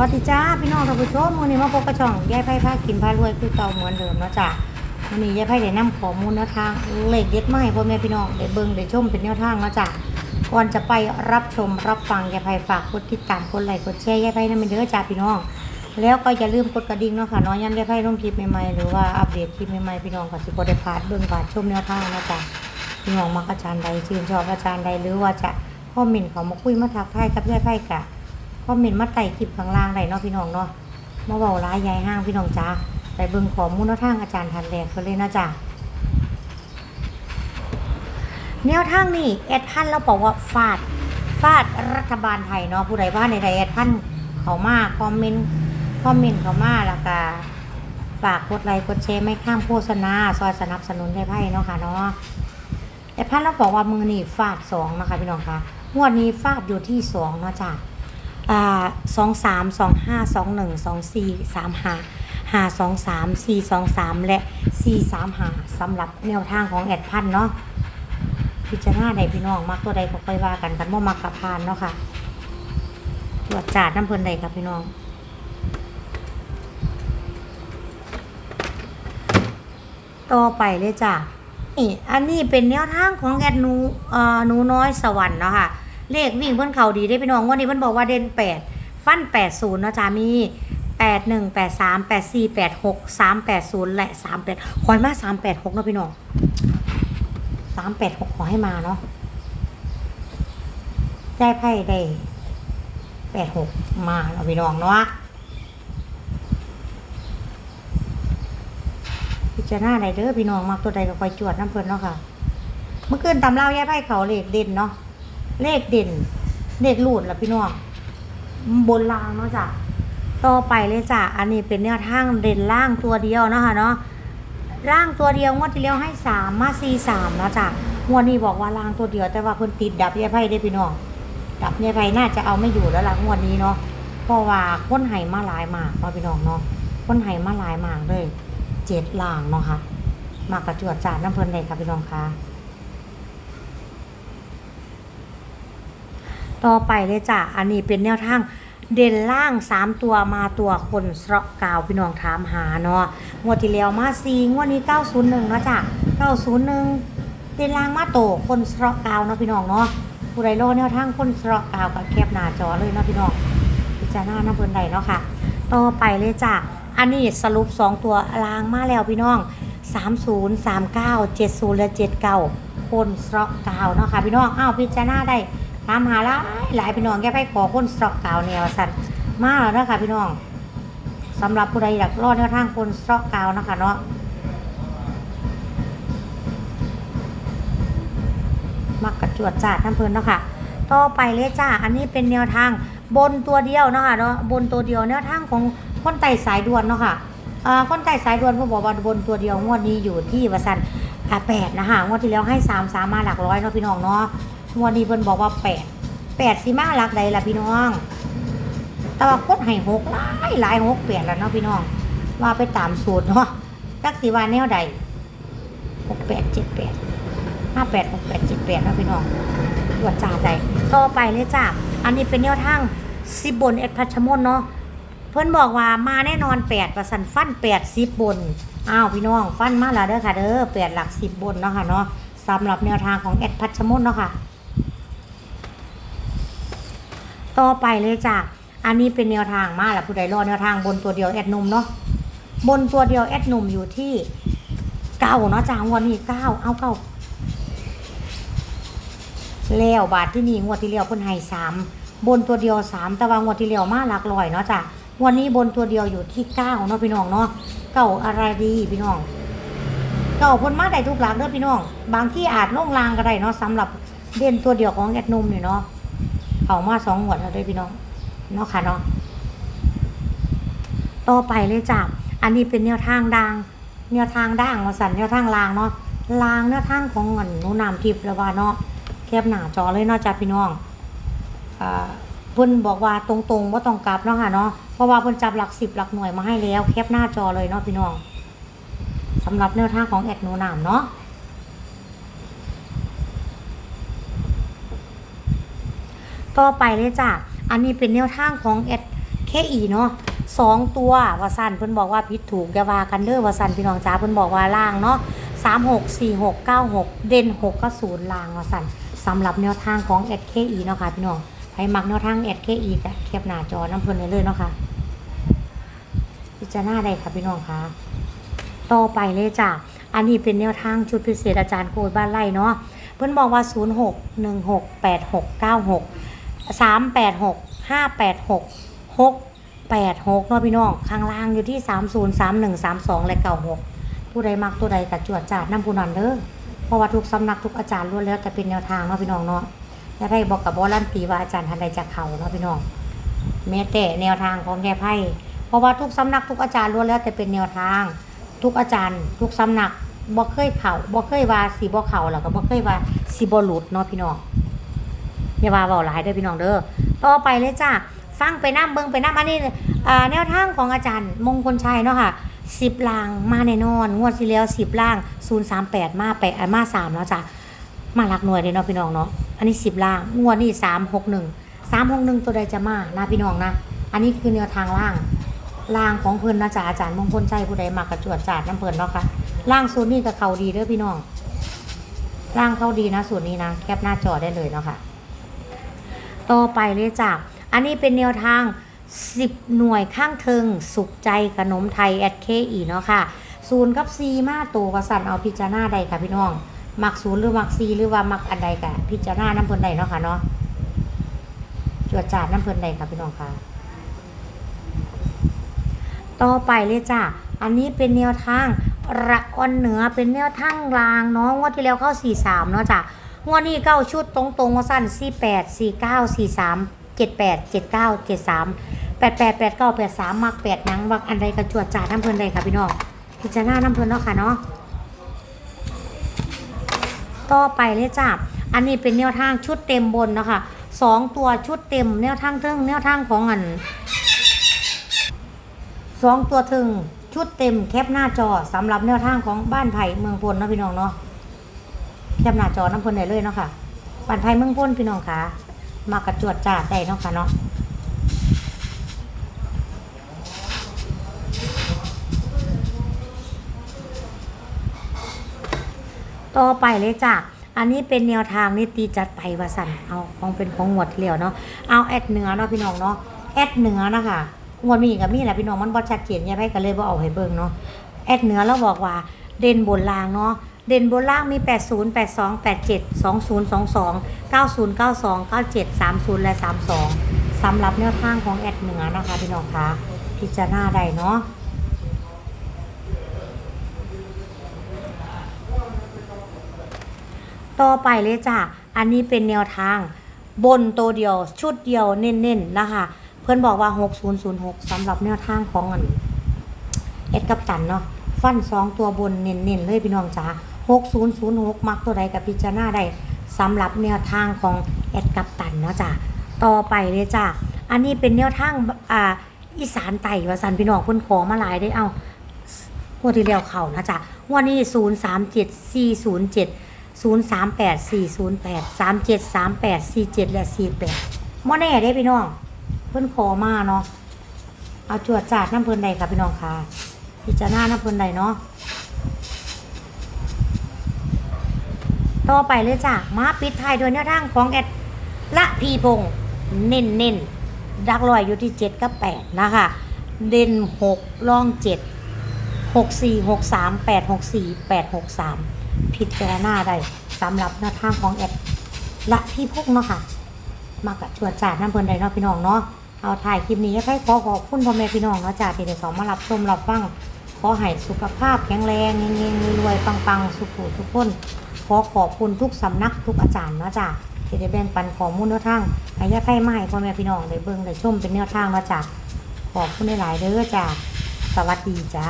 วัสดีจ้าพี่น้องท่านผู้ชมวันนี้มาพบกับช่องยายไพ่พากินพารวยคือเก่าเหมือนเดิมเนาะจ้ะวันนี้ยายไพ่ได้นำข้อมูลแนวทางเลขเด็ดไมาให้พ่อแม่พี่น้องได้เบิ่งได้ชมเป็นแนวทางเนาะจ้ะก่อนจะไปรับชมรับฟังยายไพ่ฝากกดติดตามกดไลค์กดแชร์ยายไพ่นั่นเป็นเด้อจ้าพี่น้อง แล้วก็อย่าลืมกดกระดิ่งเนาะค่ะน้องย้ำยายไพ่ลงคลิปใหม่ๆหรือว่าอัปเดตคลิปใหม่ๆพี่น้องก็สิบได้พลาดเบิ่งผ่านชมแนวทางเนาะจ้ะพี่น้องมักอาจารย์ใดชื่นชอบอาจารย์ใดหรือว่าจะคอมเมนต์เขามาคุยมาทักทายกับยายไพ่กะ คอมเมนต์มาไต่คลิปข้างล่างได้เนาะพี่น้องเนาะมาเบาร้ายยายห้างพี่น้องจ้าไปเบิ่งข้อมูลแนวทางอาจารย์ทันแรกเพิ่นเลยนะจ้าแนวทางนี่แอดพันเราบอกว่าฟาดฟาดรัฐบาลไทยเนาะผู้ใดว่าในใดแอดพันเขามาคอมเมนต์คอมเมนต์เขามาแล้วก็ฝากกดไลค์กดแชร์ไม่ข้ามโฆษณาซอยสนับสนุนให้ไพ่เนาะค่ะเนาะแอดพันเราบอกว่ามือนี่ฟาดสองนะคะพี่น้องคะงวดนี้ฟาดอยู่ที่สองเนาะจ้า สองสามสองห้าสองหนึ่งสองสี่สามห้าห้าสองสามสี่สองสามและสี่สามห้าสำหรับแนวทางของแอดพันเนาะพิจารณาใดพี่น้องมักตัวใดก็ค่อยว่ากันกันว่มักกับพานเนาะค่ะตรวจจาดน้ำเพลินใดครับพี่น้องต่อไปเลยจ้ะนี่อันนี้เป็นแนวทางของแอดหนูเอ่อหนูน้อยสวรรค์เนาะค่ะ เลขวิ่งเพิ่นเขาดีได้พี่น้องวันนี้เพิ่นบอกว่าเด่นแปดฟันแปดศูนย์เนาะจ้ามีแปดหนึ่งแปดสามแปดสี่แปดหกสามแปดศูนย์และสามแปดขอให้มาสามแปดหกเนาะพี่น้องสามแปดหกขอให้มาเนาะได้ไพ่ได้แปดหกมาเนาะพี่น้องเนาะพิจารณาใดเด้อพี่น้องมักตัวใดก็คอยจวดน้ำเพลินเนาะค่ะ เมื่อคืนตำเล่าแย่ไพ่เขาเลขเด่นเนาะ เลขเด่น เลขรูดละพี่น้องบนล่างเนาะจ้ะต่อไปเลยจ้ะอันนี้เป็นแนวทางเด่นล่างตัวเดียวเนาะค่ะเนาะล่างตัวเดียวงวดที่แล้วให้สามมาสี่สามเนาะจ้ะงวดนี้บอกว่าล่างตัวเดียว แต่ว่าเพิ่นติดดับยายไพ่ได้พี่น้องดับยายไพ่น่าจะเอาไม่อยู่แล้วล่ะงวดนี้เนาะเพราะว่าคนไห้มาหลายหมากเนาะพี่น้องเนาะคนไห้มาหลายหมากเลยเจ็ดล่างเนาะค่ะมากระจวดจาดน้ำเพลินเลยค่ะพี่น้องค่ะ ต่อไปเลยจ้ะอันนี้เป็นแนวทางเด่นล่าง 3 ตัวมาตัวคนสระกาวพี่น้องถามหาเนาะงวดที่แล้วมาซีงวดนี้ 901เนาะจ้ะ901 เด่นล่างมาโตคนสระกาวเนาะพี่น้องเนาะผู้ใดรอแนวทางคนสระกาวกับแคบหน้าจอเลยเนาะพี่น้องพิจารณาหน้าเพิ่นใดเนาะค่ะ ต่อไปเลยจ้ะอันนี้สรุป 2 ตัวล่างมาแล้วพี่น้อง 30 39 70และ79คนสระกาวเนาะค่ะพี่น้องอ้าวพิจารณาได้ ตามหาหลายหลายพี่น้องแกไปขอคนสตอกกาวแนวสัตว์มาแล้วนะคะพี่น้องสำหรับผู้ใดอยากรอดแนทางคนสตอกกานะคะเนาะมักกระจวดจาดน้ำเพลินเนาะค่ะต่อไปเลยจ้า อันนี้เป็นแนวทางบนตัวเดียวเนาะค่ะเนาะบนตัวเดียวแนวทางของคนไต่สายด่วนเนาะค่ะอ่าคนไต่สายด่วนเขาบอกว่าบนตัวเดียวงวดนี้อยู่ที่วสันอ่าแปดนะคะงวดที่แล้วให้สามสามมาหลักร้อยเนาะพี่น้องเนาะ งวดนี้เพิ่นบอกว่าแปดแปดสิมาหลักใดล่ะพี่น้อง แต่ว่าคดให้หกหลายหลายหกแปดแล้วเนาะพี่น้อง ว่าไปตามสูตรเนาะจักสิว่าแนวใดหกแปดเจ็ดแปดห้าแปดหกแปดเจ็ดแปดนาะพี่น้องตรวจจ่าใดต่อไปเลยจ้าอันนี้เป็นแนวทางสิบบนเอ็ดพัชมนเนาะเพิ่นบอกว่ามาแน่นอนแปดประสันฟันแปดสิบบนอ้าวพี่น้องฟันมาแล้วเด้อค่ะเด้อแปดหลักสิบบนเนาะค่ะเนาะสำหรับแนวทางของแอดพัชมนเนาะค่ะ ต่อไปเลยจ้ะอันนี้เป็นแนวทางมาแล้วผู้ใดรอแนวทางบนตัวเดียวแอดนุ่มเนาะบนตัวเดียวแอดนุ่มอยู่ที่เก้าเนาะจ้างวันนี้เก้าเอาเก้าแล้วบาทที่นี่งวดที่แล้วเพิ่นให้สามบนตัวเดียวสามแต่ว่างวดที่แล้วมาหลักร้อยเนาะจ้ะวันนี้บนตัวเดียวอยู่ที่เก้าเนาะพี่น้องเนาะเก้าอะไรดีพี่น้องเก้าพิ่นมาได้ทุกหลักเด้อพี่น้อง บางที่อาจล่งลางก็ได้เนาะสำหรับเด่นตัวเดียวของแอดนุ่มนี่เนาะ เอามาสองหวดแล้วด้วยพี่น้องเนาะค่ะเนาะต่อไปเลยจ้ะอันนี้เป็นแนวทางดังแนวทางด่างมาสั่นแนวทางลางเนาะลางแนวทางของเงินหนูนามทิพย์แล้วว่าเนาะแคบหน้าจอเลยเนาะจ้ะพี่น้องอ่าเพิ่นบอกว่าตรงๆว่าต้องกลับเนาะค่ะเนาะเพราะว่าเพิ่นจับหลักสิบหลักหน่วยมาให้แล้ว แคบหน้าจอเลยเนาะพี่น้องสำหรับแนวทางของแอดนูนามเนาะ ต่อไปเลยจ้ะ อันนี้เป็นแนวทางของแอดแค SKE เนาะสองตัววาสันเพิ่นบอกว่าผิดถูกยาวากันเด้อวาสันพี่น้องจ้าเพิ่นบอกว่าล่างเนาะ3 6 4 6 9 6เก้าหกเด่น6ก็0ล่างวาสันสำหรับแนวทางของ SKE เคอีเนาะค่ะพี่น้องใครมักแนวทาง SKE ก็แคปหน้าจอน้ำเพิ่นได้เลยเนาะค่ะพิจารณาได้ค่ะพี่น้องค่ะต่อไปเลยจ้ะอันนี้เป็นแนวทางชุดพิเศษอาจารย์โกยบ้านไร่เนาะเพิ่นบอกว่า 0 6 1 6 8 6 9 6 3 8 6 5 8 6 6 8 6เนาะพี่น้อง ข้างล่างอยู่ที่3 0 3 1 3 2และ96ผู้ใดมักตัวใดกับจวดจาดน้ำผู้นั้นเด้อเพราะว่าทุกสำนักทุกอาจารย์ล้วนแล้วแต่เป็นแนวทางเนาะพี่น้องเนาะจะได้บอกกับบอลันตีว่าอาจารย์ทันใดจะเข่าเนาะพี่น้องแม้แต่แนวทางของแก่ไพ่เพราะว่าทุกสำนักทุกอาจารย์ล้วนแล้วแต่เป็นแนวทาง ทุกอาจารย์ ทุกสำนักบ่เคยเข่าบ่เคยว่าสีบ่เข่าแล้วก็บ่เคยว่าสีบ่หลุดเนาะพี่น้อง อย่าว่าเว้าหลายเด้อพี่น้องเด้อต่อไปเลยจ้าฟังไปน้ำเบิงไปน้ำอันนี้อ่แนวทางของอาจารย์มงคลชัยเนาะค่ะ10ลางมาแน่นอน งวดที่แล้ว10ล่าง038มาไปอ่าแปะมา3แล้วจ้ะมาหลักหน่วยเด้เนาะพี่น้องเนาะอันนี้10ล่างงวดนี้361 361ตัวใดจะมานะพี่น้องนะ อันนี้คือแนวทางล่างล่างของเพิ่อนนะจ๊ะอาจารย์มงคลชัยผู้ใดมากระจวดจาดน้ำเพิ่อนเนาะค่ะล่างส่วนนี้กับเขาดีเด้อพี่น้องล่างเขาดีนะส่วนนี้นะแคปหน้าจอได้เลยเนาะค่ะ ต่อไปเลยจ้ะอันนี้เป็นแนวทาง 10 หน่วยข้างเทิง สุขใจขนมไทยแอดเคอีเนาะค่ะศูนย์กับซีมาตัวกสันเอาพิจารณาใดค่ะพี่น้อง มักศูนย์หรือมักซีหรือว่ามักอันใดกะพิจารณาน้ำเพิ่นใดเนาะค่ะเนาะจวดจาดน้ำเพิ่นใดค่ะพี่น้องค่ะ ต่อไปเลยจ้ะอันนี้เป็นแนวทางระอ่อนเหนือเป็นแนวทางรางเนาะงวดที่แล้วเข้า43เนาะจ้ะ งวดนี้เก้าชุดตรงๆว่าสั้น48 49 43 78 79 73 88 89 83มัก8นังบักอันใดกระจวดจ่าน้ำเพลินใดค่ะพี่น้องพิจารณาน้ำเพลินเนาะค่ะเนาะต่อไปเลยจ้ะอันนี้เป็นแนวทางชุดเต็มบนเนาะคะสองตัวชุดเต็มแนวทางเทิงแนวทางของอันสองตัวถึงชุดเต็มแคปหน้าจอสำหรับแนวทางของบ้านไผ่เมืองพลนะพี่น้องเนาะ แคปหน้าจอน้ำพลได้เลยเนาะค่ะบ้านไผ่เมืองพลพี่น้องค่ะ มากระจวดจ่าได้เนาะค่ะเนาะต่อไปเลยจ้ะ อันนี้เป็นแนวทางนี่ตีจัดไปว่าสันเอาของเป็นของงวดที่แล้วเนาะ เอาแอดเนื้อเนาะพี่น้องเนาะ แอดเนื้อนะคะงวดมีกับมีแหละพี่น้องมันบ่ชัดเจนยังไงก็เลยบ่เอาให้เบิ่งเนาะ แอดเนื้อเราบอกว่าเด่นบนลางเนาะ เด่นบนล่างมี 80 82 87 20 22 90 92 97 30 และ 32สำหรับแนวทางของแอดเหนือนะคะพี่น้องคะพิจารณาได้เนาะต่อไปเลยจ้ะ อันนี้เป็นแนวทาง บนตัวเดียวชุดเดียวเน้นๆนะคะ เพื่อนบอกว่า 6006สำหรับแนวทางของอันเอ็ดกับตันเนาะฟันสองตัวบนเน้นๆเลยพี่น้องจ๋า 6006 มักตัวใดกับพิจารณาได้สำหรับแนวทางของเอ็ดกับตันเนาะจ้ะต่อไปเลยจ้ะอันนี้เป็นแนวทางอ่าอีสานไต่ว่าสันพี่น้องเพิ่นขอมาหลายได้เอางวดที่แล้วเขานะจ๊ะวันนี้037407 038 408 37 38 47และ48ม่แน่ได้พี่น้อง เพิ่นขอมาเนาะเอาจวดจาดน้ำเพิ่นใดค่ะพี่น้องค่ะพิจารณาน้ำเพิ่นใดเนาะ ต่อไปเลยจ้ะ มาปิดท้ายโดวยแนวทางของแอดละพีพงษ์เน้นเน้นดักลอยอยู่ที่7กับ8นะคะ เด่น6ล่อง7 6 4 6 3 8 6 4 8 6 3พิจารณาได้สำหรับแนวทางของแอดละพี่พงเนาะค่ะ มากับชวนจ่าน้ำเพลินไดเนาะพี่น้องเนาะเอาถ่ายคลิปนี้ให้ขอขอบคุณพ่อแม่พี่น้องเนาะจ่าที่ได้สองมารับชมรับฟังขอให้สุขภาพแข็งแรงเงี้ยๆรวยปังๆ สุขุทุกคน ขอขอบคุณทุกสำนักทุกอาจารย์เนาะจ้ะที่ได้แบ่งปันข้อมูลแนวทางให้ยาไพ่ไม้พ่อแม่พี่น้องได้เบิ่งได้ชมเป็นแนวทางเนาะจ้ะขอบคุณหลายๆเด้อจ้ะสวัสดีจ้า